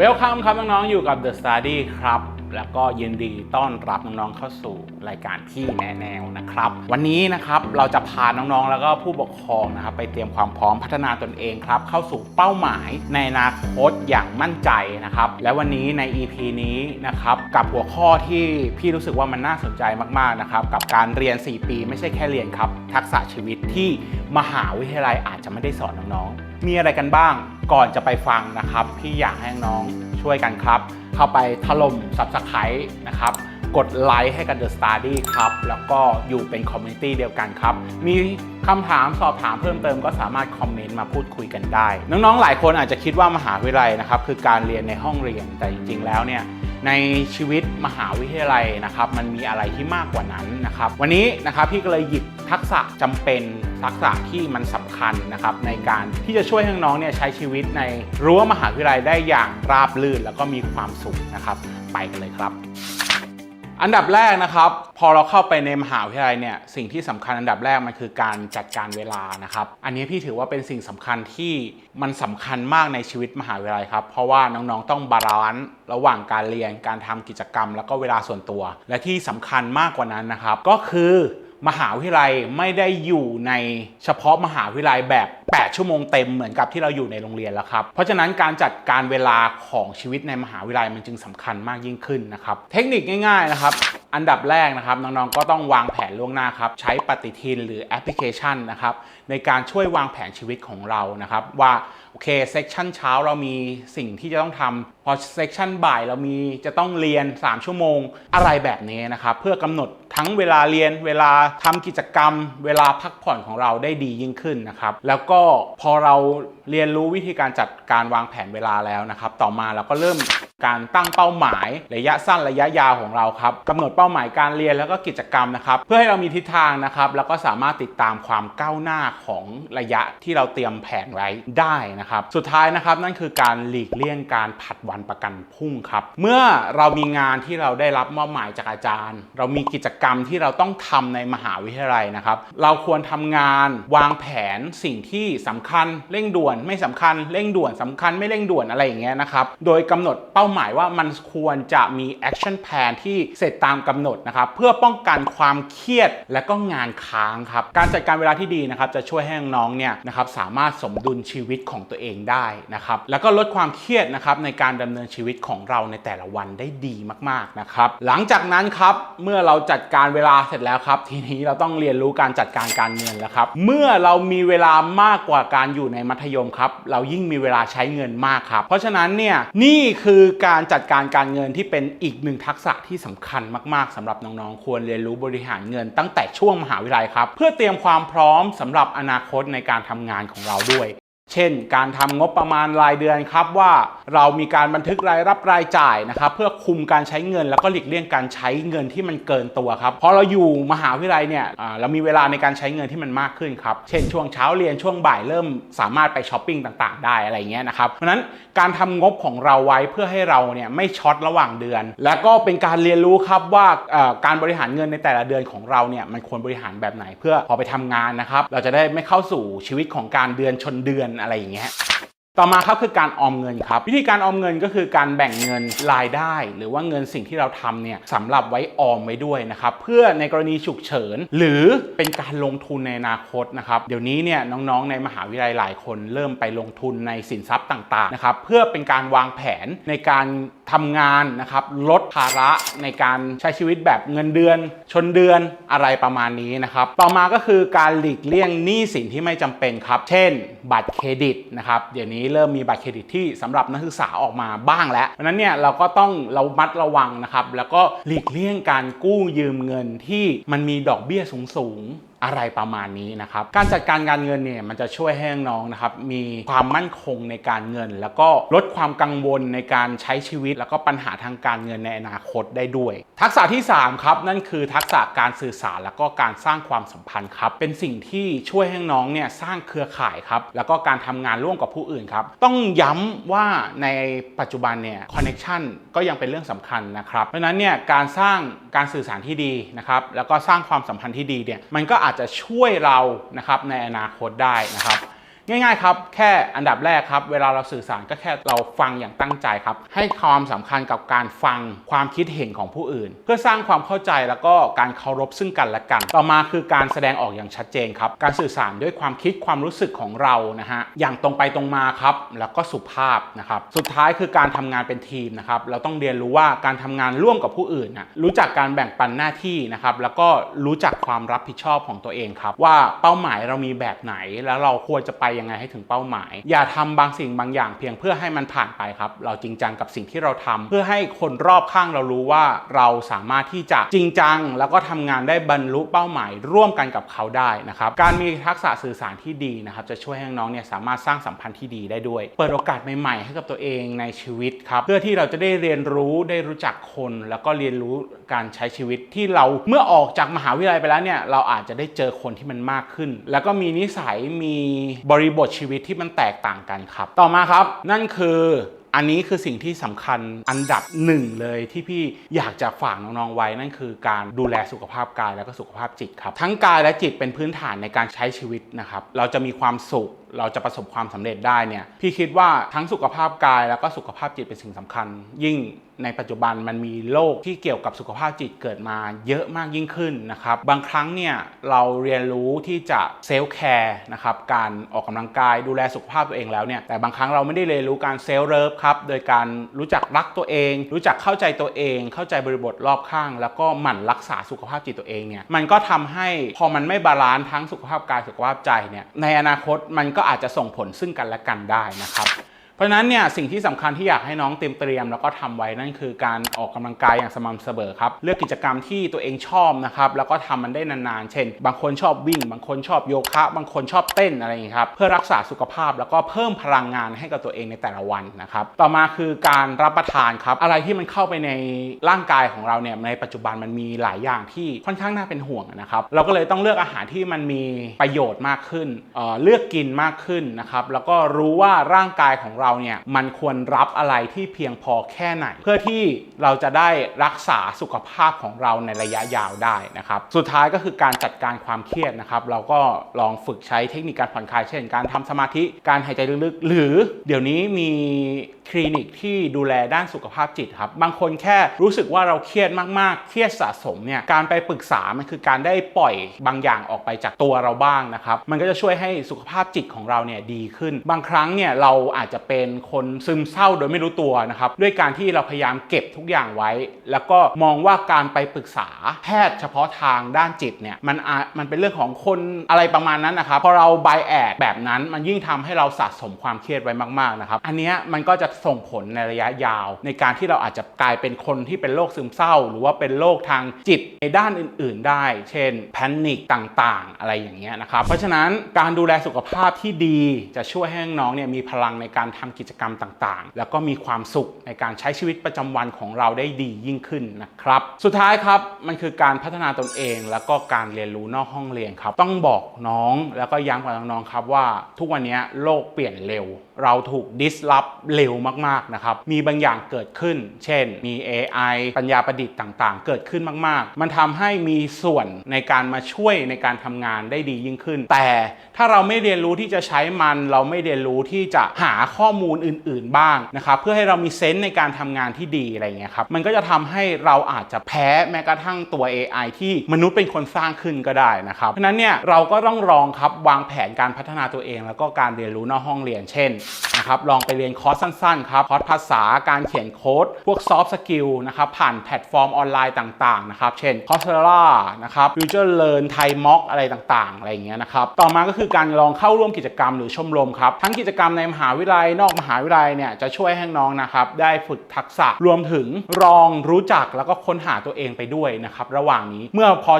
เวลคัมครับน้องๆอยู่กับ The Study ครับ แล้วก็ยินดีต้อนรับน้องๆเข้าสู่รายการที่แนะแนวนะครับ วันนี้นะครับเราจะพาน้องๆ แล้วก็ผู้ปกครองนะครับไปเตรียมความพร้อมพัฒนาตนเองครับ เข้าสู่เป้าหมายในอนาคตอย่างมั่นใจนะครับ และวันนี้ใน EP นี้นะครับกับหัวข้อที่พี่รู้สึกว่ามันน่าสนใจมากๆนะครับกับการเรียน 4 ปี ไม่ใช่แค่เรียนครับ ทักษะชีวิตที่มหาวิทยาลัยอาจจะไม่ได้สอนน้องๆมีอะไรกันบ้างก่อนจะไปฟังนะครับ พี่อยากให้น้องช่วยกันครับ เข้าไปถล่ม Subscribe นะครับ กดไลค์ให้กับ The Study ครับ แล้วก็อยู่เป็นคอมมูนิตี้เดียวกันครับ มีคำถามสอบถามเพิ่มเติมก็สามารถคอมเมนต์มาพูดคุยกันได้ น้องๆ หลายคนอาจจะคิดว่ามหาวิทยาลัยนะครับ คือการเรียนในห้องเรียนแต่จริงๆ แล้วเนี่ยในชีวิตมหาวิทยาลัยนะครับ มันมีอะไรที่มากกว่านั้นนะครับ วันนี้นะครับพี่ก็เลยหยิบ ทักษะจำเป็นทักษะที่มันสำคัญนะครับในการที่จะช่วยให้น้องๆเนี่ยใช้ชีวิตในรั้วมหาวิทยาลัยได้อย่างราบรื่นแล้วก็มีความสุขนะครับ ไปกันเลยครับ อันดับแรกนะครับ พอเราเข้าไปในมหาวิทยาลัยเนี่ยสิ่งที่สำคัญอันดับแรกมันคือการจัดการเวลานะครับ อันนี้พี่ถือว่าเป็นสิ่งสำคัญที่มันสำคัญมากในชีวิตมหาวิทยาลัยครับเพราะว่าน้องๆต้องบาลานซ์ระหว่างการเรียนการทำกิจกรรม แล้วก็เวลาส่วนตัว และที่สำคัญมากกว่านั้นนะครับ ก็คือ มหาวิทยาลัยไม่ได้อยู่ในเฉพาะมหาวิทยาลัยแบบ 8 ชั่วโมงเต็มเหมือนกับที่เราอยู่ในโรงเรียนแล้วครับ เพราะฉะนั้นการจัดการเวลาของชีวิตในมหาวิทยาลัยมันจึงสำคัญมากยิ่งขึ้นนะครับ เทคนิคง่ายๆนะครับ อันดับแรกนะครับน้องๆก็ต้องวางแผนล่วงหน้าครับใช้ปฏิทินหรือแอปพลิเคชันนะครับในการช่วยวางแผนชีวิตของเรานะครับว่าโอเคเซสชันเช้าเรามีสิ่งที่จะต้องทำพอเซสชันบ่ายเรามีจะต้องเรียน 3 ชั่วโมงอะไรแบบนี้นะครับเพื่อกำหนดทั้งเวลาเรียน เวลาทำกิจกรรม เวลาพักผ่อนของเราได้ดียิ่งขึ้นนะครับแล้วก็พอเราเรียนรู้วิธีการจัดการวางแผนเวลาแล้วนะครับต่อมาเราก็เริ่ม การตั้งเป้าหมาย ระยะสั้นระยะยาวของเราครับกำหนดเป้าหมายการเรียนแล้วก็กิจกรรมนะครับ เพื่อให้เรามีทิศทางนะครับ แล้วก็สามารถติดตามความก้าวหน้าของระยะที่เราเตรียมแผนไว้ได้นะครับ สุดท้ายนะครับนั่นคือการหลีกเลี่ยงการผัดวันประกันพรุ่งครับ เมื่อเรามีงานที่เราได้รับมอบหมายจากอาจารย์ เรามีกิจกรรมที่เราต้องทำในมหาวิทยาลัยนะครับ เราควรทำงานวางแผนสิ่งที่สำคัญเร่งด่วนไม่สำคัญเร่งด่วนสำคัญไม่เร่งด่วนอะไรอย่างเงี้ยนะครับ โดยกำหนดเป้าหมายว่ามันควรจะมี action plan ที่เสร็จตามกำหนดนะครับเพื่อป้องกันความเครียดและก็งานค้างครับการจัดการเวลาที่ดีนะครับจะช่วยให้น้องๆเนี่ยนะครับสามารถสมดุลชีวิตของตัวเองได้นะครับแล้วก็ลดความเครียดนะครับในการดำเนินชีวิตของเราในแต่ละวันได้ดีมากๆนะครับหลังจากนั้นครับเมื่อเราจัดการเวลาเสร็จแล้วครับ ทีนี้เราต้องเรียนรู้การจัดการการเงินแล้วครับเมื่อเรามีเวลามากกว่าการอยู่ในมัธยมครับเรายิ่งมีเวลาใช้เงินมากครับ เพราะฉะนั้นเนี่ยนี่คือการจัดการการเงินที่เป็นอีกหนึ่งทักษะที่สำคัญมาก ๆสำหรับน้องๆ ควรเรียนรู้บริหารเงินตั้งแต่ช่วงมหาวิทยาลัยครับ เพื่อเตรียมความพร้อมสำหรับอนาคตในการทำงานของเราด้วย เช่น การทำงบประมาณรายเดือนครับว่าเรามีการบันทึกรายรับรายจ่ายนะครับเพื่อคุมการใช้เงินแล้วก็หลีกเลี่ยงการใช้เงินที่มันเกินตัวครับพอเราอยู่มหาวิทยาลัยเนี่ยอ่าเรามีเวลาในการใช้เงินที่มันมากขึ้นครับเช่นช่วงเช้าเรียนช่วงบ่ายเริ่มสามารถไปช้อปปิ้งต่างๆ ได้อะไรเงี้ยนะครับเพราะนั้นการทำงบของเราไว้เพื่อให้เราเนี่ยไม่ช็อตระหว่างเดือน แล้วก็เป็นการเรียนรู้ครับว่าการบริหารเงินในแต่ละเดือนของเราเนี่ยมันควรบริหารแบบไหน เพื่อพอไปทำงานนะครับเราจะได้ไม่เข้าสู่ชีวิตของการเดือนชนเดือนอะไรอย่างเงี้ย ต่อมาครับคือการออมเงินครับ วิธีการออมเงินก็คือการแบ่งเงินรายได้ หรือว่าเงินสิ่งที่เราทำเนี่ยสำหรับไว้ออมไว้ด้วยนะครับเพื่อในกรณีฉุกเฉิน หรือเป็นการลงทุนในอนาคตนะครับเดี๋ยวนี้เนี่ยน้องๆในมหาวิทยาลัยหลายคนเริ่มไปลงทุนในสินทรัพย์ต่างๆนะครับเพื่อเป็นการวางแผนในการทำงานนะครับลดภาระในการใช้ชีวิตแบบเงินเดือน ชนเดือนอะไรประมาณนี้นะครับต่อมาก็คือการหลีกเลี่ยงหนี้สินที่ไม่จำเป็นครับเช่น บัตรเครดิตนะครับเดี๋ยวนี้เริ่มมีบัตรเครดิตที่สำหรับนักศึกษาออกมาบ้างแล้วเพราะฉะนั้นเนี่ยเราก็ต้องเรามัดระวังนะครับแล้วก็หลีกเลี่ยงการกู้ยืมเงินที่มันมีดอกเบี้ยสูงๆ อะไรประมาณนี้นะครับ การจัดการการเงินเนี่ยมันจะช่วยให้น้องนะครับมีความมั่นคงในการเงิน แล้วก็ลดความกังวลในการใช้ชีวิต แล้วก็ปัญหาทางการเงินในอนาคตได้ด้วย ทักษะที่ 3 ครับ นั่นคือทักษะการสื่อสารแล้วก็การสร้างความสัมพันธ์ครับเป็นสิ่งที่ช่วยให้น้องเนี่ยสร้างเครือข่ายครับแล้วก็การทำงานร่วมกับผู้อื่นครับต้องย้ำว่าในปัจจุบันเนี่ยคอนเน็ชันก็ยังเป็นเรื่องสำคัญนะครับเพราะฉะนั้นเนี่ยการสร้างการสื่อสารที่ดีนะครับแล้วก็สร้างความสัมพันธ์ที่ดีเนี่ยมันก็อาจจะช่วยเรานะครับในอนาคตได้นะครับ ง่ายๆครับแค่อันดับแรกครับ เวลาเราสื่อสารก็แค่เราฟังอย่างตั้งใจครับ ให้ความสำคัญกับการฟังความคิดเห็นของผู้อื่น เพื่อสร้างความเข้าใจแล้วก็การเคารพซึ่งกันและกัน ต่อมาคือการแสดงออกอย่างชัดเจนครับ การสื่อสารด้วยความคิดความรู้สึกของเรานะฮะอย่างตรงไปตรงมาครับ แล้วก็สุภาพนะครับสุดท้ายคือการทำงานเป็นทีมนะครับเราต้องเรียนรู้ว่าการทำงานร่วมกับผู้อื่นนะรู้จักการแบ่งปันหน้าที่นะครับแล้วก็รู้จักความรับผิดชอบของตัวเองครับว่าเป้าหมายเรามีแบบไหนแล้วเราควรจะไปยังไงให้ถึงเป้าหมาย อย่าทำบางสิ่งบางอย่างเพียงเพื่อให้มันผ่านไปครับ เราจริงจังกับสิ่งที่เราทำเพื่อให้คนรอบข้างเรารู้ว่าเราสามารถที่จะจริงจัง แล้วก็ทำงานได้บรรลุเป้าหมาย ร่วมกันกับเขาได้นะครับการมีทักษะสื่อสารที่ดีนะครับจะช่วยให้น้องเนี่ยสามารถสร้างสัมพันธ์ที่ดีได้ด้วย เปิดโอกาสใหม่ๆ ให้กับตัวเองในชีวิตครับเพื่อที่เราจะได้เรียนรู้ได้รู้จักคน แล้วก็เรียนรู้การใช้ชีวิตที่เราเมื่อออกจากมหาวิทยาลัยไปแล้วเนี่ยเราอาจจะได้เจอคนที่มันมากขึ้น แล้วก็มีนิสัยมีบริบทชีวิตที่มันแตกต่างกันครับ ต่อมาครับ นั่นคืออันนี้คือสิ่งที่สำคัญอันดับหนึ่งเลยที่พี่อยากจะฝากน้องๆไว้นั่นคือการดูแลสุขภาพกายแล้วก็สุขภาพจิตครับ ทั้งกายและจิตเป็นพื้นฐานในการใช้ชีวิตนะครับ เราจะมีความสุข เราจะประสบความสำเร็จได้เนี่ยพี่คิดว่าทั้งสุขภาพกายแล้วก็สุขภาพจิตเป็นสิ่งสำคัญ ยิ่งในปัจจุบันมันมีโรคที่เกี่ยวกับสุขภาพจิตเกิดมาเยอะมากยิ่งขึ้นนะครับ บางครั้งเนี่ยเราเรียนรู้ที่จะเซลฟ์แคร์นะครับการออกกำลังกายดูแลสุขภาพตัวเองแล้วเนี่ยแต่บางครั้งเราไม่ได้เรียนรู้การเซลฟ์เลิฟครับโดยการรู้จักรักตัวเอง รู้จักเข้าใจตัวเอง เข้าใจบริบทรอบข้าง แล้วก็หมั่นรักษาสุขภาพจิตตัวเองเนี่ยมันก็ทำให้พอมันไม่บาลานซ์ทั้งสุขภาพกายสุขภาพใจเนี่ยในอนาคตมันก็ก็อาจจะส่งผลซึ่งกันและกันได้นะครับ ราะฉะนั้นเนี่ยสิ่งที่สำคัญที่อยากให้น้องเตรียมเตรียมแล้วก็ทำไว้นั่นคือการออกกำลังกายอย่างสม่ำเสมอครับเลือกกิจกรรมที่ตัวเองชอบนะครับแล้วก็ทำมันได้นานๆ เช่น บางคนชอบวิ่ง บางคนชอบโยคะ บางคนชอบเต้นอะไรอย่างนี้ครับเพื่อรักษาสุขภาพแล้วก็เพิ่มพลังงานให้กับตัวเองในแต่ละวันนะครับต่อมาคือการรับประทานครับอะไรที่มันเข้าไปในร่างกายของเราเนี่ยในปัจจุบันมันมีหลายอย่างที่ค่อนข้างน่าเป็นห่วงนะครับเราก็เลยต้องเลือกอาหารที่มันมีประโยชน์มากขึ้นเเลือกกินมากขึ้นนะครับแล้วก็รู้ว่าร่างกายของเราเนี่ยมันควรรับอะไรที่เพียงพอแค่ไหน เพื่อที่เราจะได้รักษาสุขภาพของเราในระยะยาวได้นะครับสุดท้ายก็คือการจัดการความเครียดนะครับเราก็ลองฝึกใช้เทคนิคการผ่อนคลายเช่น การทำสมาธิการหายใจลึกๆ หรือเดี๋ยวนี้มีคลินิกที่ดูแลด้านสุขภาพจิตครับบางคนแค่รู้สึกว่าเราเครียดมากๆ เครียดสะสมเนี่ยการไปปรึกษามันคือการได้ปล่อยบางอย่างออกไปจากตัวเราบ้างนะครับมันก็จะช่วยให้สุขภาพจิตของเราเนี่ยดีขึ้น บางครั้งเนี่ยเราอาจจะเป็นคนซึมเศร้าโดยไม่รู้ตัวนะครับด้วยการที่เราพยายามเก็บทุกอย่างไว้ แล้วก็มองว่าการไปปรึกษาแพทย์เฉพาะทางด้านจิตเนี่ยมันอามันเป็นเรื่องของคนอะไรประมาณนั้นนะครับพอเราไบแอดแบบนั้นมันยิ่งทำให้เราสะสมความเครียดไว้มากๆนะครับอันนี้มันก็จะส่งผลในระยะยาว ในการที่เราอาจจะกลายเป็นคนที่เป็นโรคซึมเศร้า หรือว่าเป็นโรคทางจิตในด้านอื่น ๆ ได้ เช่นแพนิคต่างๆ อะไรอย่างเงี้ยนะครับเพราะฉะนั้นการดูแลสุขภาพที่ดีจะช่วยให้น้องเนี่ยมีพลังในการททำกิจกรรมต่างๆ แล้วก็มีความสุขในการใช้ชีวิตประจำวันของเราได้ดียิ่งขึ้นนะครับ สุดท้ายครับมันคือการพัฒนาตนเอง แล้วก็การเรียนรู้นอกห้องเรียนครับ ต้องบอกน้องแล้วก็ย้ำกับน้องๆครับว่าทุกวันนี้โลกเปลี่ยนเร็ว เราถูกดิสลอฟเร็วมากๆนะครับ มีบางอย่างเกิดขึ้น เช่น มี AI ปัญญาประดิษฐ์ต่างๆ เกิดขึ้นมากๆ มันทำให้มีส่วนในการมาช่วยในการทำงานได้ดียิ่งขึ้น แต่ถ้าเราไม่เรียนรู้ที่จะใช้มัน เราไม่เรียนรู้ที่จะหาข้อมูลอื่น ๆ บ้างนะครับ เพื่อให้เรามีเซนส์ในการทำงานที่ดีอะไรเงี้ยครับ มันก็จะทำให้เราอาจจะแพ้แม้กระทั่งตัว AI ที่มนุษย์เป็นคนสร้างขึ้นก็ได้นะครับ เพราะฉะนั้นเนี่ยเราก็ต้องลองครับวางแผนการพัฒนาตัวเอง แล้วก็การเรียนรู้นอกห้องเรียน เช่นนะครับลองไปเรียนคอร์สสั้นๆครับคอร์สภาษาการเขียนโค้ด พวกซอฟต์สกิลนะครับผ่านแพลตฟอร์มออนไลน์ต่างๆนะครับเช่น c o r s e r a นะครับ Future Learn Thai Mock อะไรต่างๆ อะไรอย่างเงี้ยนะครับต่อมาก็คือการลองเข้าร่วมกิจกรรมหรือชมรมครับทั้งกิจกรรมในมหาวิทยาลัยนอกมหาวิทยาลัยเนี่ยจะช่วยให้น้องนะครับได้ฝึกทักษะรวมถึงลองรู้จักแล้วก็ค้นหาตัวเองไปด้วยนะครับระหว่างนี้เมื่อพอ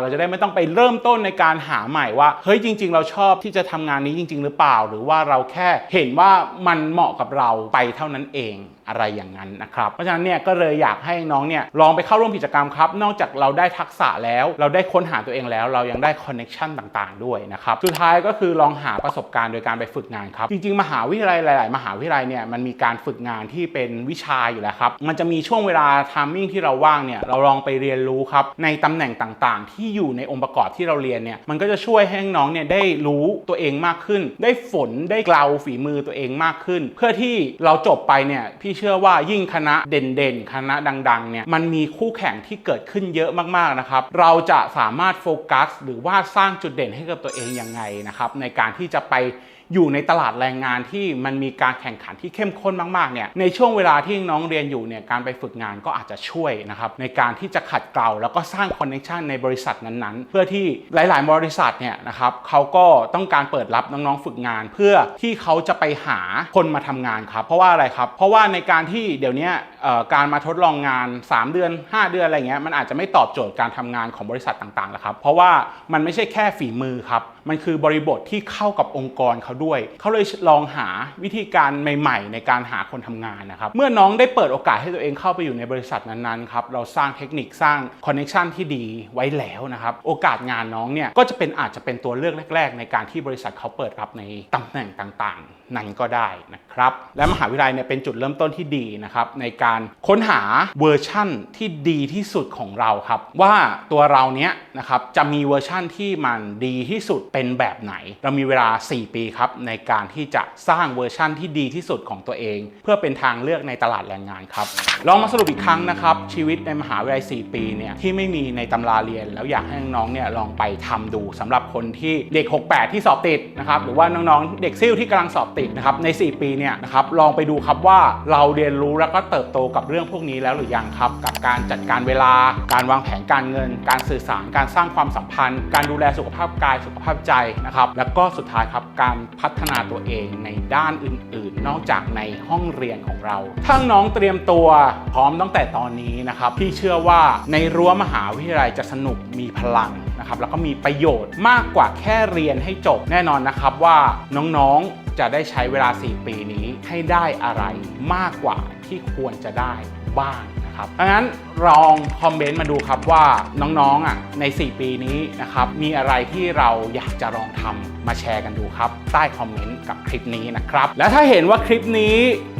เราจะได้ไม่ต้องไปเริ่มต้นในการหาใหม่ว่าเฮ้ยจริง ๆ เราชอบที่จะทำงานนี้จริง ๆ หรือเปล่า หรือว่าเราแค่เห็นว่ามันเหมาะกับเราไปเท่านั้นเอง อะไรอย่างนั้นนะครับ เพราะฉะนั้นเนี่ยก็เลยอยากให้น้องเนี่ยลองไปเข้าร่วมกิจกรรมครับ นอกจากเราได้ทักษะแล้ว เราได้ค้นหาตัวเองแล้ว เรายังได้คอนเน็ชันต่างๆ ด้วยนะครับ สุดท้ายก็คือลองหาประสบการณ์โดยการไปฝึกงานครับ จริง ๆ มหาวิทยาลัยหลาย ๆ มหาวิทยาลัยเนี่ยมันมีการฝึกงานที่เป็นวิชาอยู่แล้วครับ มันจะมีช่วงเวลาทามมิ่งที่เราว่างเนี่ยเราลองไปเรียนรู้ครับในตำแหน่งต่างๆ ที่อยู่ในองค์ประกอบที่เราเรียนเนี่ยมันก็จะช่วยให้น้องเนี่ยได้รู้ตัวเองมากขึ้น ได้ฝนได้เกลาฝีมือตัวเองมากขึ้น เพื่อที่เราจบไปเนี่ยพี่เชื่อว่ายิ่งคณะเด่นๆ คณะดังๆ เนี่ยมันมีคู่แข่งที่เกิดขึ้นเยอะมากๆ นะครับ เราจะสามารถโฟกัส หรือว่าสร้างจุดเด่นให้กับตัวเองยังไงนะครับในการที่จะไป อยู่ในตลาดแรงงานที่มันมีการแข่งขันที่เข้มข้นมากๆเนี่ยในช่วงเวลาที่น้องเรียนอยู่เนี่ยการไปฝึกงานก็อาจจะช่วยนะครับในการที่จะขัดเกลาแล้วก็สร้างคอนเนคชันในบริษัทนั้นๆ เพื่อที่หลาย ๆ บริษัทเนี่ยนะครับเขาก็ต้องการเปิดรับน้องๆฝึกงาน เพื่อที่เขาจะไปหาคนมาทำงานครับเพราะว่าอะไรครับ เพราะว่าในการที่เดี๋ยวนี้การมาทดลองงาน 3 เดือน 5 เดือนอะไรเงี้ยมันอาจจะไม่ตอบโจทย์การทำงานของบริษัทต่างๆแล้วครับเพราะว่ามันไม่ใช่แค่ฝีมือครับมันคือบริบทที่เข้ากับองค์กรเขาด้วย เขาเลยลองหาวิธีการใหม่ ๆ ในการหาคนทำงานนะครับ เมื่อน้องได้เปิดโอกาสให้ตัวเองเข้าไปอยู่ในบริษัทนั้นๆครับเราสร้างเทคนิคสร้างคอนเน t ชันที่ดีไว้แล้วนะครับโอกาสงานน้องเนี่ยก็จะเป็นอาจจะเป็นตัวเลือกแรก ๆ ในการที่บริษัทเขาเปิดรับในตำแหน่งต่างๆ นั้นก็ได้นะครับและมหาวิทยาลัยเนี่ยเป็นจุดเริ่มต้นที่ดีนะครับในการค้นหาเวอร์ชั่นที่ดีที่สุดของเราครับ ว่าตัวเราเนี้ยนะครับจะมีเวอร์ชั่นที่มันดีที่สุดเป็นแบบไหน เรามีเวลา 4 ปีครับในการที่จะสร้างเวอร์ชั่นที่ดีที่สุดของตัวเอง เพื่อเป็นทางเลือกในตลาดแรงงานครับลองมาสรุปอีกครั้งนะครับชีวิตในมหาวิทยาลัย 4 ปีเนี่ยที่ไม่มีในตำราเรียน แล้วอยากให้น้องๆเนี่ยลองไปทำดูสำหรับคนที่เด็ก 68 ที่สอบติดนะครับหรือว่าน้องๆเด็กซิ่วที่กำลังสอบติดนะครับใน 4 ปีเนี่ยนะครับลองไปดูครับว่าเราเรียนรู้แล้วก็เติบโตกับเรื่องพวกนี้แล้วหรือยังครับกับการจัดการเวลา การวางแผนการเงิน การสื่อสารการสร้างความสัมพันธ์ การดูแลสุขภาพกายสุขภาพใจนะครับแล้วก็สุดท้ายครับการพัฒนาตัวเองในด้านอื่นๆ นอกจากในห้องเรียนของเรา ถ้าน้องเตรียมตัวพร้อมตั้งแต่ตอนนี้นะครับพี่เชื่อว่าในรั้วมหาวิทยาลัยจะสนุกมีพลังนะครับแล้วก็มีประโยชน์มากกว่าแค่เรียนให้จบแน่นอนนะครับว่าน้องๆจะได้ใช้เวลา 4 ปีนี้ให้ได้อะไรมากกว่าที่ควรจะได้บ้าง นะครับดังนั้นลองคอมเมนต์มาดูครับว่าน้องๆอะใน 4 ปีนี้นะครับมีอะไรที่เราอยากจะลองทำมาแชร์กันดูครับ ใต้คอมเมนต์กับคลิปนี้นะครับ แล้วถ้าเห็นว่าคลิปนี้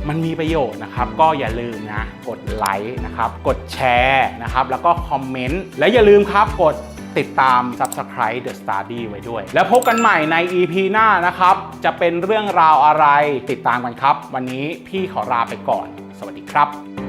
มันมีประโยชน์นะครับ ก็อย่าลืมนะ กดไลค์นะครับ กดแชร์นะครับ แล้วก็คอมเมนต์และอย่าลืมครับกดติดตาม Subscribe The Study ไว้ด้วย แล้วพบกันใหม่ใน EP หน้านะครับ จะเป็นเรื่องราวอะไรติดตามกันครับ วันนี้พี่ขอลาไปก่อน สวัสดีครับ